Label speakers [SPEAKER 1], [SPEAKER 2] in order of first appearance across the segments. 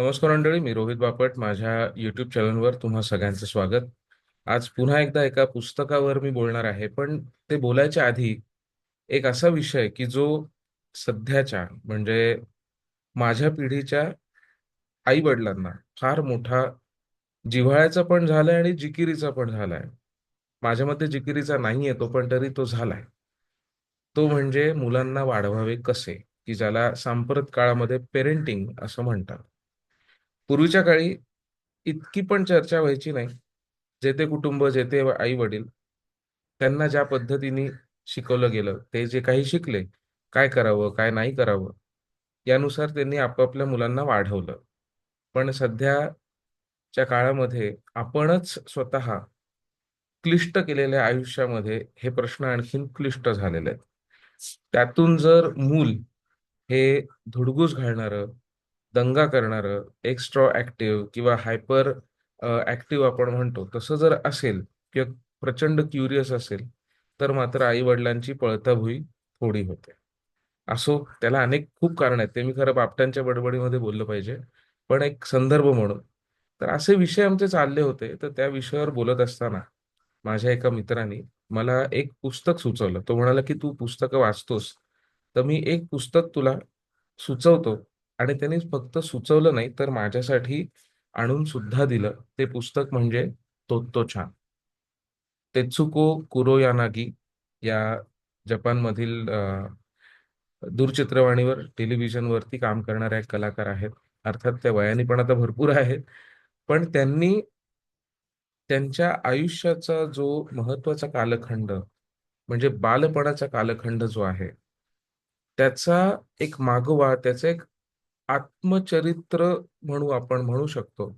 [SPEAKER 1] नमस्कार मंडळी मी रोहित बापट. माझ्या युट्यूब चॅनलवर तुम्हा सगळ्यांचं स्वागत. आज पुन्हा एकदा एका पुस्तकावर मी बोलणार आहे पण ते बोलायच्या आधी एक असा विषय की जो सध्याच्या म्हणजे माझ्या पिढीच्या आई वडिलांना फार मोठा जिव्हाळ्याचा पण झालाय आणि जिकिरीचा पण झालाय. माझ्या मते जिकिरीचा नाहीये तो पण तरी तो झालाय. तो म्हणजे मुलांना वाढवावे कसे की ज्याला सांप्रत काळामध्ये पेरेंटिंग असं म्हणतात. पूर्वीच्या काळी इतकी पण चर्चा व्हायची नाही. जे ते कुटुंब जे ते आई वडील त्यांना ज्या पद्धतीने शिकवलं गेलं ते जे काही शिकले काय करावं काय नाही करावं यानुसार त्यांनी आपापल्या मुलांना वाढवलं. पण सध्याच्या काळामध्ये आपणच स्वतः क्लिष्ट केलेल्या आयुष्यामध्ये हे प्रश्न आणखीन क्लिष्ट झालेले आहेत. त्यातून जर मूल हे धुडगूस घालणारं दंगा करणारं एक्स्ट्रा ऍक्टिव्ह किंवा हायपर ऍक्टिव्ह आपण म्हणतो तसं जर असेल किंवा प्रचंड क्युरियस असेल तर मात्र आई वडिलांची पळताभुई थोडी होते. असो त्याला अनेक खूप कारण आहेत. ते मी खरं बापटांच्या बडबडीमध्ये बोललं पाहिजे. पण एक संदर्भ म्हणून. तर असे विषय आमचे चालले होते. तर त्या विषयावर बोलत असताना माझ्या एका मित्राने मला एक पुस्तक सुचवलं. तो म्हणाला की तू पुस्तकं वाचतोस. तर मी एक पुस्तक तुला सुचवतो. आणि त्यांनी फक्त सुचवलं नाही तर माझ्यासाठी आणून सुद्धा दिलं. ते पुस्तक म्हणजे तोत्तो छान. तेत्सुको कुरोयानागी या जपानमधील दूरचित्रवाणीवर टेलिव्हिजनवरती काम करणाऱ्या एक कलाकार आहेत. अर्थात त्या वयाने पण आता भरपूर आहेत. पण त्यांनी त्यांच्या आयुष्याचा जो महत्त्वाचा कालखंड म्हणजे बालपणाचा कालखंड जो आहे त्याचा एक मागोवा त्याचा एक आत्मचरित्र म्हणू आपण म्हणू शकतो.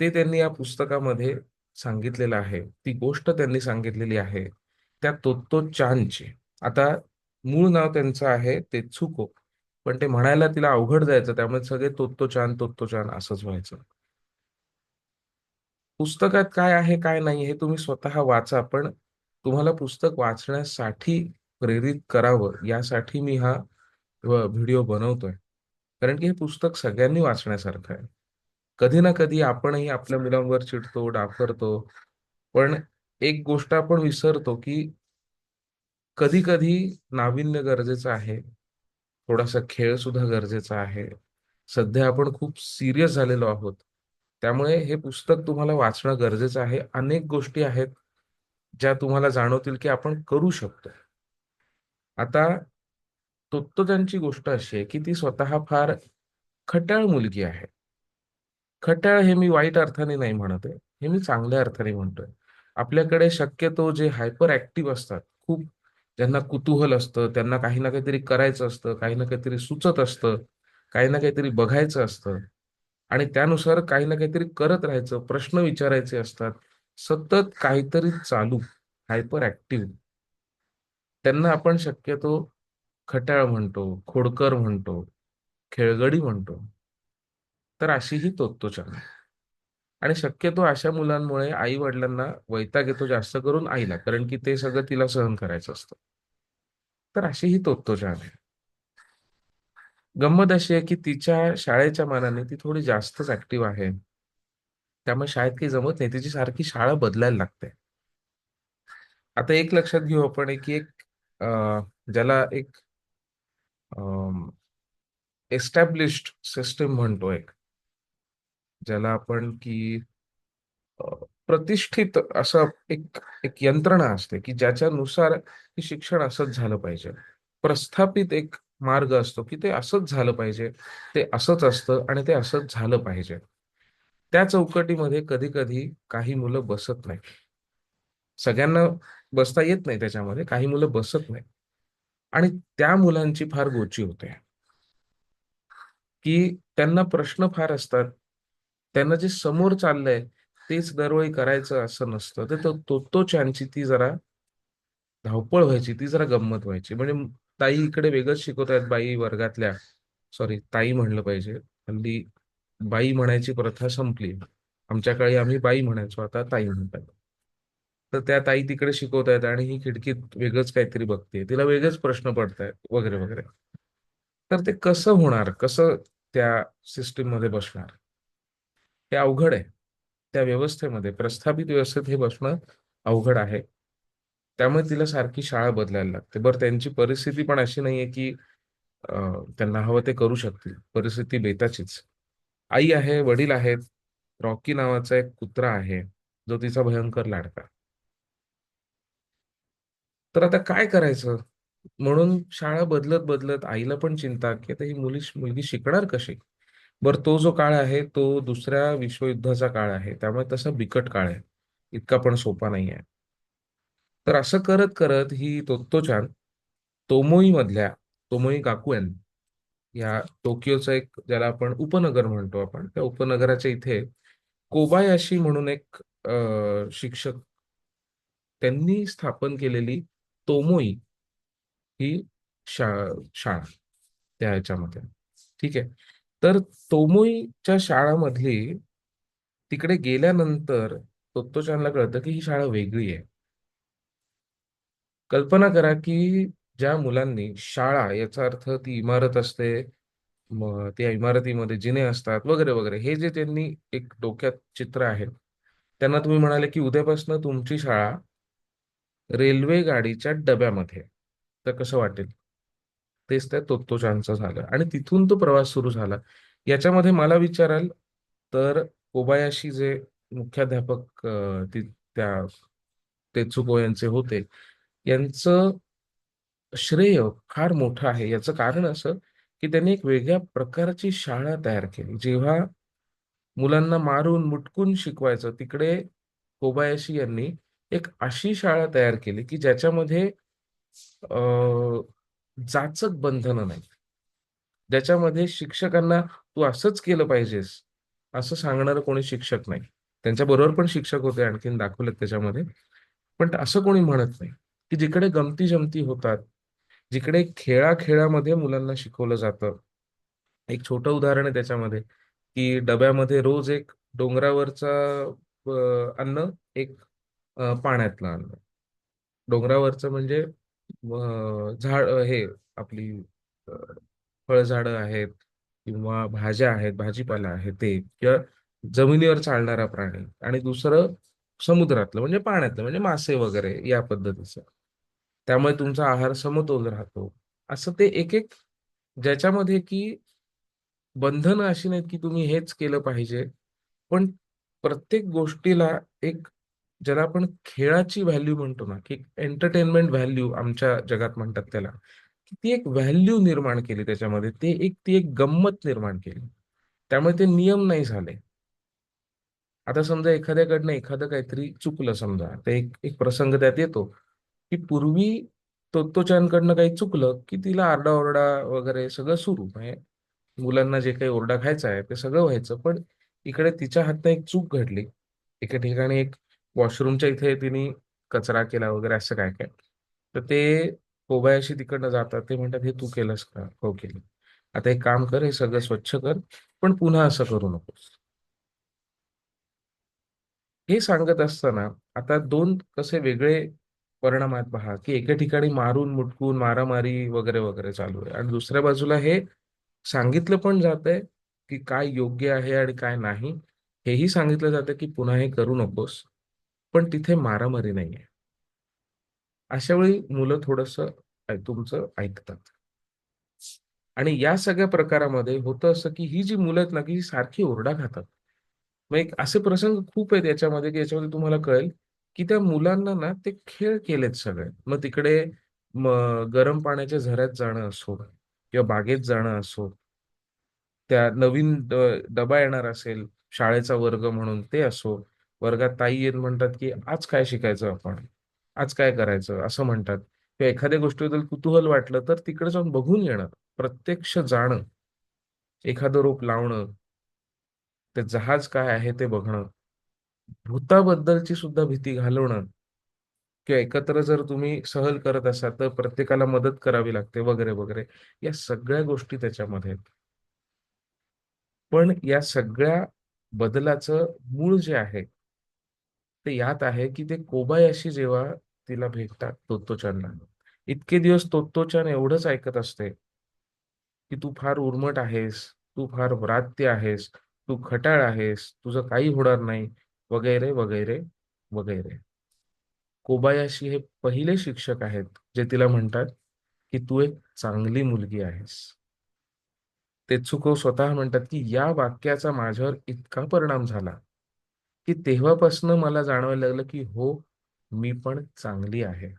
[SPEAKER 1] ते त्यांनी या पुस्तकामध्ये सांगितलेलं आहे. ती गोष्ट त्यांनी सांगितलेली आहे. त्या तोत्तो चानची आता मूळ नाव त्यांचं आहे ते चुको पण ते म्हणायला तिला अवघड जायचं. त्यामुळे सगळे तोत्तो चान तोत्तो चान असंच व्हायचं. पुस्तकात काय आहे काय नाही हे तुम्ही स्वतः वाचा. पण तुम्हाला पुस्तक वाचण्यासाठी प्रेरित करावं. यासाठी मी हा व्हिडिओ बनवतोय. कारण की हे पुस्तक सगळ्यांनी वाचण्यासारखं आहे. कधी ना कधी आपणही आपल्या मुलांवर चिडतो डाफरतो पण एक गोष्ट आपण विसरतो की कधी कधी नाविन्य गरजेचं आहे. थोडासा खेळ सुद्धा गरजेचा आहे. सध्या आपण खूप सिरियस झालेलो आहोत. त्यामुळे हे पुस्तक तुम्हाला वाचणं गरजेचं आहे. अनेक गोष्टी आहेत ज्या तुम्हाला जाणवतील की आपण करू शकतो. आता त्यांची गोष्ट अशी आहे की ती स्वतः फार खट्याळ मुलगी आहे. खट्याळ हे मी वाईट अर्थाने नाही म्हणत आहे. हे मी चांगल्या अर्थाने म्हणतोय. आपल्याकडे शक्यतो जे हायपर ऍक्टिव्ह असतात खूप ज्यांना कुतूहल असतं त्यांना काही ना काहीतरी करायचं असतं काही ना काहीतरी सुचत असतं काही ना काहीतरी बघायचं असतं आणि त्यानुसार काही ना काहीतरी करत राहायचं प्रश्न विचारायचे असतात. सतत काहीतरी चालू हायपर ऍक्टिव्ह त्यांना आपण शक्यतो खट्याळ म्हणतो खोडकर म्हणतो खेळगडी म्हणतो. तर अशी ही तोत्तोचान आणि शक्यतो अशा मुलांमुळे आई वडिलांना वैताग येतो जास्त करून आईला कारण की ते सगळं तिला सहन करायचं असतं. तर अशी ही तोत्तोचान आहे गंमत अशी आहे की तिच्या शाळेच्या मानाने ती थोडी जास्तच ऍक्टिव्ह आहे. त्यामुळे शाळेत काही जमत नाही. तिची सारखी शाळा बदलायला लागते. आता एक लक्षात घेऊ आपण की एक ज्याला एक एस्टॅब्लिश्ड सिस्टम म्हणतो एक ज्याला आपण की प्रतिष्ठित असं एक एक यंत्रणा असते की ज्याच्यानुसार शिक्षण असंच झालं पाहिजे. प्रस्थापित एक मार्ग असतो की ते असंच झालं पाहिजे ते असंच असतं आणि ते असंच झालं पाहिजे. त्या चौकटीमध्ये कधी कधी काही मुलं बसत नाही सगळ्यांना बसता येत नाही त्याच्यामध्ये काही मुलं बसत नाही आणि त्या मुलांची फार गोची होते. की त्यांना प्रश्न फार असतात. त्यांना जे समोर चाललंय तेच दरवेळी करायचं असं नसतं. तर तो तो तो चॅनची ती जरा धावपळ व्हायची ती जरा गंमत व्हायची. म्हणजे ताई इकडे वेगळंच शिकवत आहेत बाई वर्गातल्या. सॉरी ताई म्हणलं पाहिजे. हल्ली बाई म्हणायची प्रथा संपली. आमच्या काळी आम्ही बाई म्हणायचो आता ताई म्हणतात. तर त्या ताई तिकडे शिकवत आहेत आणि ही खिडकीत वेगळंच काहीतरी बघते तिला वेगळेच प्रश्न पडतायत वगैरे वगैरे. तर ते कसं होणार? कसं त्या सिस्टीममध्ये बसणार? हे अवघड आहे. त्या व्यवस्थेमध्ये प्रस्थापित व्यवस्थेत हे बसणं अवघड आहे. त्यामुळे तिला सारखी शाळा बदलायला लागते. बरं त्यांची परिस्थिती पण अशी नाहीये की त्यांना हवं ते करू शकतील. परिस्थिती बेताचीच. आई आहे वडील आहेत. रॉकी नावाचा एक कुत्रा आहे. जो तिचा भयंकर लाडका. तर आता काय करायचं? म्हणून शाळा बदलत बदलत आईला पण चिंता की आता ही मुली मुलगी शिकणार कशी? बरं तो जो काळ आहे तो दुसऱ्या विश्वयुद्धाचा काळ आहे. त्यामुळे तसा बिकट काळ आहे. इतका पण सोपा नाही आहे तर असं करत करत ही तोत्तोचान तोमोई मधल्या तोमोई गाकुएन या टोकियोचं एक ज्याला आपण उपनगर म्हणतो आपण त्या उपनगराच्या इथे कोबायाशी म्हणून एक शिक्षक त्यांनी स्थापन केलेली तोमोई ही शा शाळा त्या ह्याच्यामध्ये. ठीक आहे? तर तोमोईच्या शाळामधली तिकडे गेल्यानंतर तोत्तोचानला कळतं की ही शाळा वेगळी आहे. कल्पना करा की ज्या मुलांनी शाळा याचा अर्थ ती इमारत असते त्या इमारतीमध्ये जिने असतात वगैरे वगैरे हे जे त्यांनी एक डोक्यात चित्र आहे. त्यांना तुम्ही म्हणाले की उद्यापासून तुमची शाळा रेल्वे गाडीच्या डब्यामध्ये. तर कसं वाटेल? तेच त्या तोत्तोचांचं झालं. आणि तिथून तो प्रवास सुरू झाला. याच्यामध्ये मला विचाराल तर कोबायाशी जे मुख्याध्यापक त्या तेचुको यांचे होते यांचं श्रेय फार मोठं आहे. याचं कारण असं की त्यांनी एक वेगळ्या प्रकारची शाळा तयार केली. जेव्हा मुलांना मारून मुटकून शिकवायचं तिकडे कोबायाशी यांनी एक अशी शाळा तयार केली की ज्याच्यामध्ये अ, जाचक बंधनं नाही ज्याच्यामध्ये शिक्षकांना तू असंच केलं पाहिजेस असं सांगणारं कोणी शिक्षक नाही. त्यांच्या बरोबर पण शिक्षक होते आणखीन दाखवलेत त्याच्यामध्ये. पण असं कोणी म्हणत नाही की जिकडे गमती जमती होतात जिकडे खेळाखेळामध्ये मुलांना शिकवलं जातं. एक छोटं उदाहरण आहे त्याच्यामध्ये की डब्यामध्ये रोज एक डोंगरावरचा अन्न एक पाण्यातलं अन्न डोंगरावरचं म्हणजे झाड हे आपली अ, फळझाडं आहेत किंवा भाज्या आहेत भाजीपाला आहे ते किंवा जमिनीवर चालणारा प्राणी आणि दुसरं समुद्रातलं म्हणजे पाण्यातलं म्हणजे मासे वगैरे या पद्धतीचं. त्यामुळे तुमचा आहार समतोल राहतो. असं ते एक एक ज्याच्यामध्ये की बंधनं अशी नाहीत की तुम्ही हेच केलं पाहिजे. पण प्रत्येक गोष्टीला एक ज्याला आपण खेळाची व्हॅल्यू म्हणतो ना की एंटरटेनमेंट व्हॅल्यू आमच्या जगात म्हणतात त्याला ती एक व्हॅल्यू निर्माण केली त्याच्यामध्ये ते एक ती एक गंमत निर्माण केली. त्यामुळे ते नियम नाही झाले. आता समजा एखाद्याकडनं एखादं काहीतरी चुकलं समजा ते एक एक प्रसंग त्यात येतो की पूर्वी तोत्तोच्यांकडनं काही चुकलं की तिला आरडाओरडा वगैरे सगळं सुरू. म्हणजे मुलांना जे काही ओरडा खायचा आहे ते सगळं व्हायचं पण इकडे तिच्या हातनं एक चूक घडली. एका ठिकाणी एक वॉशरूमच्या इथे तिने कचरा केला वगैरे असं काय काय. तर ते कोबायाशी तिकडनं जातात ते म्हणतात हे तू केलंस का? हो केलं. आता एक काम कर हे सगळं स्वच्छ कर पण पुन्हा असं करू नकोस. हे सांगत असताना आता दोन कसे वेगळे परिणाम आहेत पहा की एका ठिकाणी मारून मुटकून मारामारी वगैरे वगैरे चालू आहे. आणि दुसऱ्या बाजूला हे सांगितलं पण जात आहे की काय योग्य आहे आणि काय नाही. हेही सांगितलं जातं की पुन्हा हे करू नकोस. पण तिथे मारामारी नाही आहे अशा वेळी मुलं थोडस तुमचं ऐकतात. आणि या सगळ्या प्रकारामध्ये होतं असं की ही जी मुलं आहेत ना की ही सारखी ओरडा खातात. मग एक असे प्रसंग खूप आहेत याच्यामध्ये की याच्यामध्ये तुम्हाला कळेल की त्या मुलांना ना ते खेळ केलेत सगळे. मग तिकडे गरम पाण्याच्या झऱ्यात जाणं असो किंवा बागेत जाणं असो त्या नवीन डबा येणार असेल शाळेचा वर्ग म्हणून ते असो वर्गात ताई येत म्हणतात की आज काय शिकायचं आपण? आज काय करायचं? असं म्हणतात. किंवा एखाद्या गोष्टीबद्दल कुतूहल वाटलं तर तिकडे जाऊन बघून येणं प्रत्यक्ष जाणं एखादं रोप लावणं ते जहाज काय आहे ते बघणं भूताबद्दलची सुद्धा भीती घालवणं किंवा एकत्र जर तुम्ही सहल करत असाल तर प्रत्येकाला मदत करावी लागते वगैरे वगैरे या सगळ्या गोष्टी त्याच्यामध्ये आहेत. पण या सगळ्या बदलाचं मूळ जे आहे ते यात आहे की ते कोबायाशी जेव्हा तिला भेटतात तोत्तोचानला इतके दिवस तोत्तोचान एवढंच ऐकत असते की तू फार उर्मट आहेस तू फार व्रात्य आहेस तू खटाळ आहेस तुझं काही होणार नाही वगैरे वगैरे वगैरे. कोबायाशी हे पहिले शिक्षक आहेत जे तिला म्हणतात की तू एक चांगली मुलगी आहेस. तेत्सुको स्वतः म्हणतात की या वाक्याचा माझ्यावर इतका परिणाम झाला. की तेव्हापासून मला जाणवायला लागलं की हो मी पण चांगली आहे.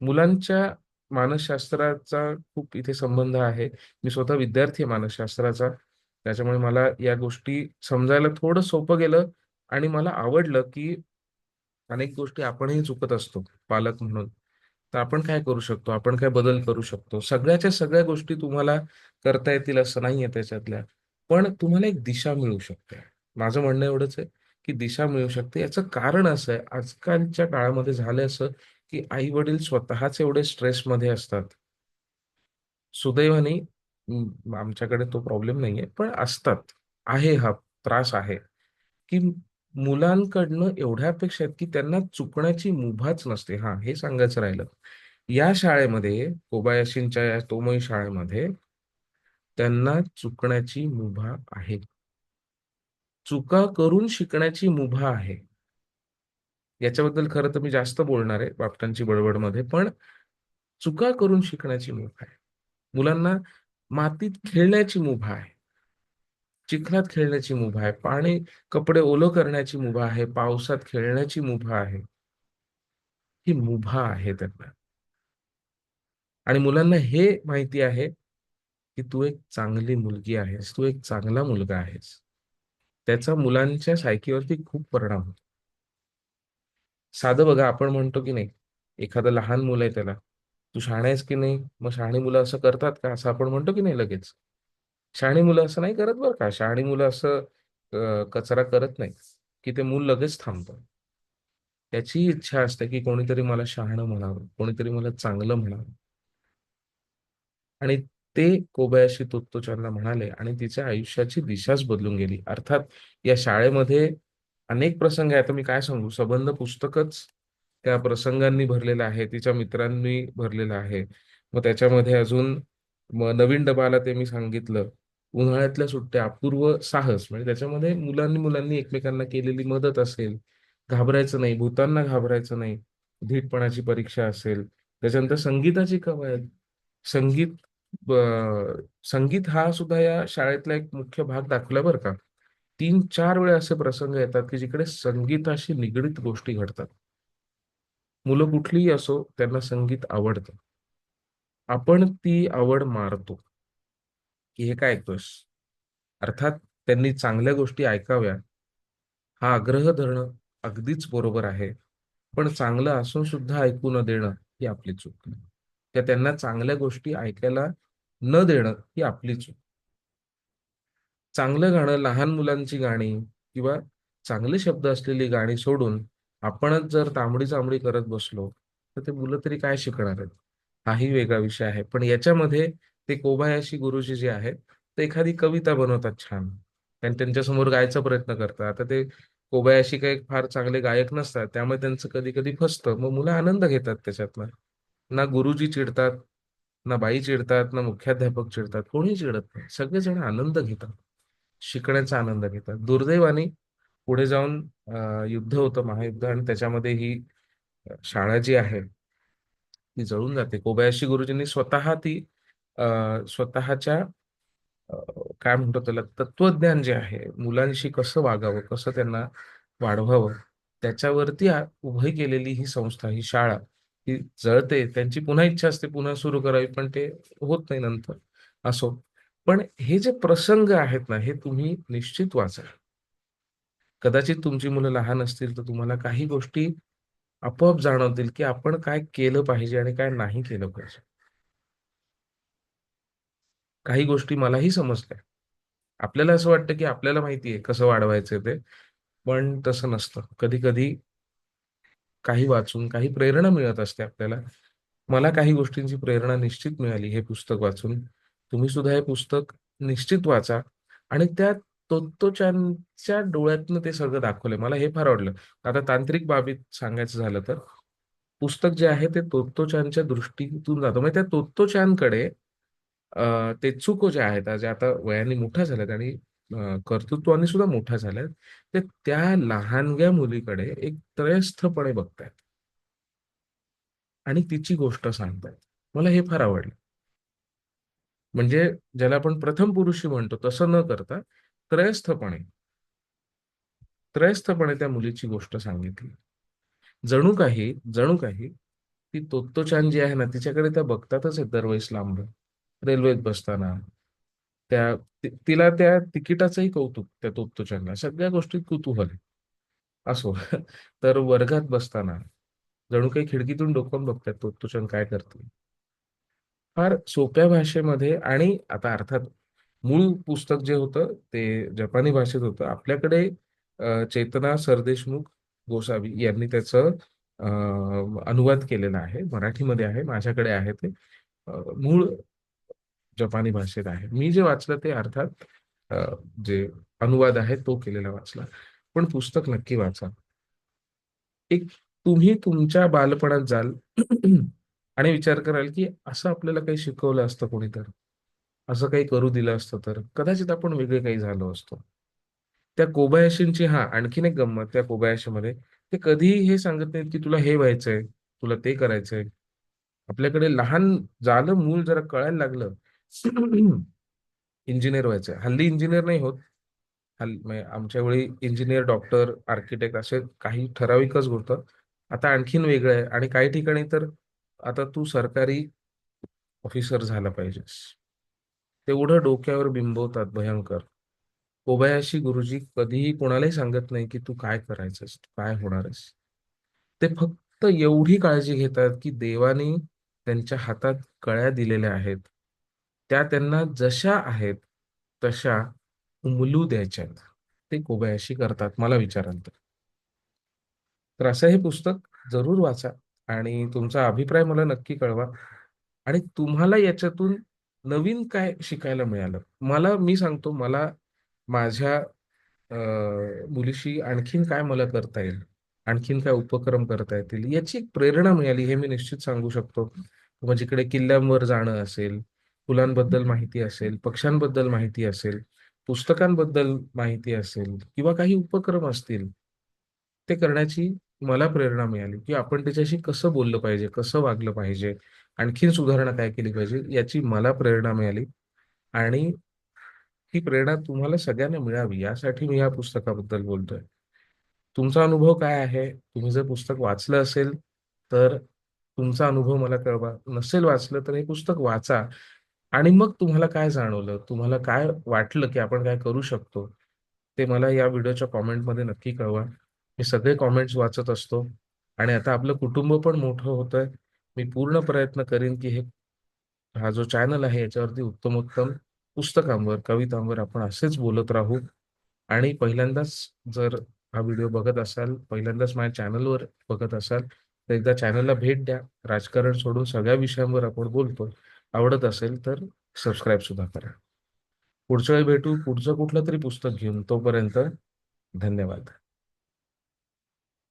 [SPEAKER 1] मुलांच्या मानसशास्त्राचा खूप इथे संबंध आहे. मी स्वतः विद्यार्थी आहे मानसशास्त्राचा. त्याच्यामुळे मला या गोष्टी समजायला थोडं सोपं गेलं आणि मला आवडलं की अनेक गोष्टी आपणही चुकत असतो पालक म्हणून. तर आपण काय करू शकतो? आपण काय बदल करू शकतो? सगळ्याच्या सगळ्या गोष्टी तुम्हाला करता येतील असं नाहीये त्याच्यातल्या. पण तुम्हाला एक दिशा मिळू शकते. माझं म्हणणं एवढंच आहे की दिशा मिळू शकते. याचं कारण असं आहे आजकालच्या काळामध्ये झालं असं की आई वडील स्वतःच एवढे स्ट्रेसमध्ये असतात. सुदैवाने आमच्याकडे तो प्रॉब्लेम नाहीये पण असतात. आहे हा त्रास आहे. की मुलांकडनं एवढ्या अपेक्षा आहेत की त्यांना चुकण्याची मुभाच नसते. हा हे सांगायचं राहिलं. या शाळेमध्ये कोबायाशींच्या या तोमयी शाळेमध्ये त्यांना चुकण्याची मुभा आहे. चुका करून शिकण्याची मुभा आहे. याच्याबद्दल खरं तर मी जास्त बोलणार आहे बापटांची बडबडमध्ये पण चुका करून शिकण्याची मुभा आहे. मुलांना मातीत खेळण्याची मुभा आहे. चिखलात खेळण्याची मुभा आहे. पाणी कपडे ओलं करण्याची मुभा आहे. पावसात खेळण्याची मुभा आहे. ही मुभा आहे त्यांना. आणि मुलांना हे माहिती आहे की तू एक चांगली मुलगी आहेस. तू एक चांगला मुलगा आहेस. त्याचा मुलांच्या सायकीवरती खूप परिणाम होतो. साधं बघा आपण म्हणतो की नाही एखादं लहान मुलं आहे त्याला तू शहाणा आहेस की नाही? मग शहाणी मुलं असं करतात का? असं आपण म्हणतो की नाही लगेच. शहाणी मुलं असं नाही करत बरं का. शहाणी मुलं असं कचरा करत नाही की ते मूल लगेच थांबतं. त्याची इच्छा असते की कोणीतरी मला शहाणं म्हणावं कोणीतरी मला चांगलं म्हणावं. आणि ते कोबयाशी तोत्तोचांना म्हणाले आणि तिच्या आयुष्याची दिशाच बदलून गेली. अर्थात या शाळेमध्ये अनेक प्रसंग आहेत. आता मी काय सांगू? सबंध पुस्तकच त्या प्रसंगांनी भरलेलं आहे. तिच्या मित्रांनी भरलेलं आहे. मग त्याच्यामध्ये अजून नवीन डबाला ते मी सांगितलं. उन्हाळ्यातल्या सुट्ट्या अपूर्व साहस. म्हणजे त्याच्यामध्ये मुलांनी मुलांनी एकमेकांना केलेली मदत असेल. घाबरायचं नाही. भूतांना घाबरायचं नाही. धीटपणाची परीक्षा असेल. त्याच्यानंतर संगीताची कवायत. संगीत संगीत हा सुद्धा या शाळेतला एक मुख्य भाग दाखवला बरं का. तीन चार वेळा असे प्रसंग येतात की जिकडे संगीताशी निगडीत गोष्टी घडतात. मुलं कुठलीही असो त्यांना संगीत आवडतं. आपण ती आवड मारतो. की हे काय ऐकतोस अर्थात त्यांनी चांगल्या गोष्टी ऐकाव्या. हा आग्रह धरणं अगदीच बरोबर आहे. पण चांगलं असून सुद्धा ऐकू न देणं ही आपली चूक त्या त्यांना चांगल्या गोष्टी ऐकायला न देणं ही आपली चूक. चांगलं गाणं लहान मुलांची गाणी किंवा चांगले शब्द असलेली गाणी सोडून आपणच जर तांबडी चांबडी करत बसलो तर ते मुलं तरी काय शिकणार आहेत? हाही वेगळा विषय आहे. पण याच्यामध्ये ते कोबायाशी गुरुजी जे आहेत ते एखादी कविता बनवतात छान. आणि त्यांच्यासमोर गायचा प्रयत्न करतात. आता ते कोबायाशी काही फार चांगले गायक नसतात. त्यामुळे त्यांचं कधी कधी फसतं. मग मुलं आनंद घेतात त्याच्यातनं. ना गुरुजी चिडतात ना बाई चिडतात ना मुख्याध्यापक चिडतात कोणी चिडत नाही. सगळेजण आनंद घेतात शिकण्याचा आनंद घेतात. दुर्दैवाने पुढे जाऊन युद्ध होतं महायुद्ध आणि त्याच्यामध्ये ही शाळा जी आहे ती जळून जाते. कोबयाशी गुरुजींनी स्वतः ती अं, स्वतःच्या काय म्हणतो त्याला तत्वज्ञान जे आहे मुलांशी कसं वागावं कसं त्यांना वाढवावं त्याच्यावरती उभे उभी केलेली ही संस्था ही शाळा ही जळते त्यांची पुन्हा इच्छा असते पुन्हा सुरू करावी पण ते होत नाही नंतर असो. पण हे जे प्रसंग आहेत ना हे तुम्ही निश्चित वाचा. कदाचित तुमची मुलं लहान असतील तर तुम्हाला काही गोष्टी आपोआप जाणवतील की आपण काय केलं पाहिजे आणि काय नाही केलं पाहिजे. काही गोष्टी मलाही समजल्या. आपल्याला असं वाटतं की आपल्याला माहिती आहे कसं वाढवायचं ते पण तसं नसतं. कधी कधी काही वाचून काही प्रेरणा मिळत असते आपल्याला. मला काही गोष्टींची प्रेरणा निश्चित मिळाली हे पुस्तक वाचून. तुम्ही सुद्धा हे पुस्तक निश्चित वाचा. आणि त्या तोत्तोचानच्या डोळ्यातनं ते सगळं दाखवलंय. मला हे फार आवडलं. आता तांत्रिक बाबीत सांगायचं झालं तर पुस्तक जे आहे ते तोत्तोचानच्या दृष्टीतून जातो. म्हणजे त्या तोत्तोचानकडे अ, चुको जे आहेत जे आता वयाने मोठ्या झाल्यात आणि कर्तृत्वाने सुद्धा मोठ्या झाल्यात ते त्या लहानग्या मुलीकडे एक त्रयस्थपणे बघतायत. आणि तिची गोष्ट सांगतायत. मला हे फार आवडलं. म्हणजे ज्याला आपण प्रथम पुरुषी म्हणतो तसं न करता त्रयस्थपणे त्रयस्थपणे त्या मुलीची गोष्ट सांगितली. जणू काही जणू काही ती तोत्तोचान जी आहे ना तिच्याकडे त्या बघतातच आहेत दरवेळेस लांब. रेल्वेत बसताना त्या तिला त्या तिकिटाचंही कौतुक त्या तोत्तोचानला सगळ्या गोष्टीत कुतूहल असो. तर वर्गात बसताना जणू काही खिडकीतून डोकावून बघतात तोत्तोचान काय करतोय फार सोप्या भाषेमध्ये आणि आता अर्थात मूळ पुस्तक जे होतं ते जपानी भाषेत होतं. आपल्याकडे चेतना सरदेशमुख गोसावी यांनी त्याचं अनुवाद केलेला आहे. मराठीमध्ये आहे माझ्याकडे आहे ते. मूळ जपानी भाषेत आहे. मी जे वाचलं ते अर्थात जे अनुवाद आहे तो केलेला वाचला. पण पुस्तक नक्की वाचा. एक तुम्ही तुमच्या बालपणात जाल आणि विचार कराल की असं आपल्याला काही शिकवलं असतं कोणी तर असं काही करू दिलं असतं तर. कदाचित आपण वेगळे काही झालो असतो. त्या कोबायाशींची हा आणखीन एक गंमत त्या कोबायाशीमध्ये. ते कधीही हे सांगत नाहीत की तुला हे व्हायचंय तुला ते करायचंय. आपल्याकडे लहान झालं मूल जरा कळायला लागलं. इंजिनियर व्हायचंय. हल्ली इंजिनियर नाही होत. हल्ली म्हणजे आमच्या वेळी इंजिनियर डॉक्टर आर्किटेक्ट असे काही ठराविकच होतं आता आणखीन वेगळं आहे आणि काही ठिकाणी तर आता तू सरकारी ऑफिसर झाला पाहिजेस. तेवढं डोक्यावर बिंबवतात भयंकर. कोबयाशी गुरुजी कधीही कोणालाही सांगत नाही की तू काय करायचंस तू काय होणारस ते फक्त एवढी काळजी घेतात की देवाने त्यांच्या हातात कळ्या दिलेल्या आहेत. त्या त्यांना जशा आहेत तशा उमलू द्यायच्या ते कोबयाशी करतात. मला विचाराल तर. असं हे पुस्तक जरूर वाचा आणि तुमचा अभिप्राय मला नक्की कळवा. आणि तुम्हाला याच्यातून नवीन काय शिकायला मिळालं? मला मी सांगतो मला माझ्या मुलीशी आणखीन काय मला करता येईल? आणखीन काय उपक्रम करता येतील? याची एक प्रेरणा मिळाली हे मी निश्चित सांगू शकतो. म्हणजे इकडे किल्ल्यांवर जाणं असेल फुलांबद्दल माहिती असेल पक्ष्यांबद्दल माहिती असेल पुस्तकांबद्दल माहिती असेल किंवा काही उपक्रम असतील ते करण्याची मला प्रेरणा मिळाली की आपण त्याच्याशी कसं बोललं पाहिजे कसं वागलं पाहिजे आणखीन सुधारणा काय केली पाहिजे याची मला प्रेरणा मिळाली. आणि ही प्रेरणा तुम्हाला सगळ्यांना मिळावी यासाठी मी या पुस्तकाबद्दल बोलतोय. तुमचा अनुभव काय आहे? तुम्ही जर पुस्तक वाचलं असेल तर तुमचा अनुभव मला कळवा. नसेल वाचलं तर हे पुस्तक वाचा. आणि मग तुम्हाला काय जाणवलं? तुम्हाला काय वाटलं की आपण काय करू शकतो? ते मला या व्हिडिओच्या कॉमेंटमध्ये नक्की कळवा. मी सगळे कॉमेंट्स वाचत असतो आणि आता आपलं कुटुंब पण मोठं होतंय. मी पूर्ण प्रयत्न करीन की हे हा जो चॅनल आहे याच्यावरती उत्तमोत्तम पुस्तकांवर कवितांवर आपण असेच बोलत राहू. आणि पहिल्यांदाच जर हा व्हिडिओ बघत असाल पहिल्यांदाच माझ्या चॅनलवर बघत असाल तर एकदा चॅनलला भेट द्या. राजकारण सोडून सगळ्या विषयांवर आपण बोलतो आवडत असेल तर सबस्क्राईब सुद्धा करा. पुढच्या वेळी भेटू. पुढचं कुठलं तरी पुस्तक घेऊन तोपर्यंत धन्यवाद.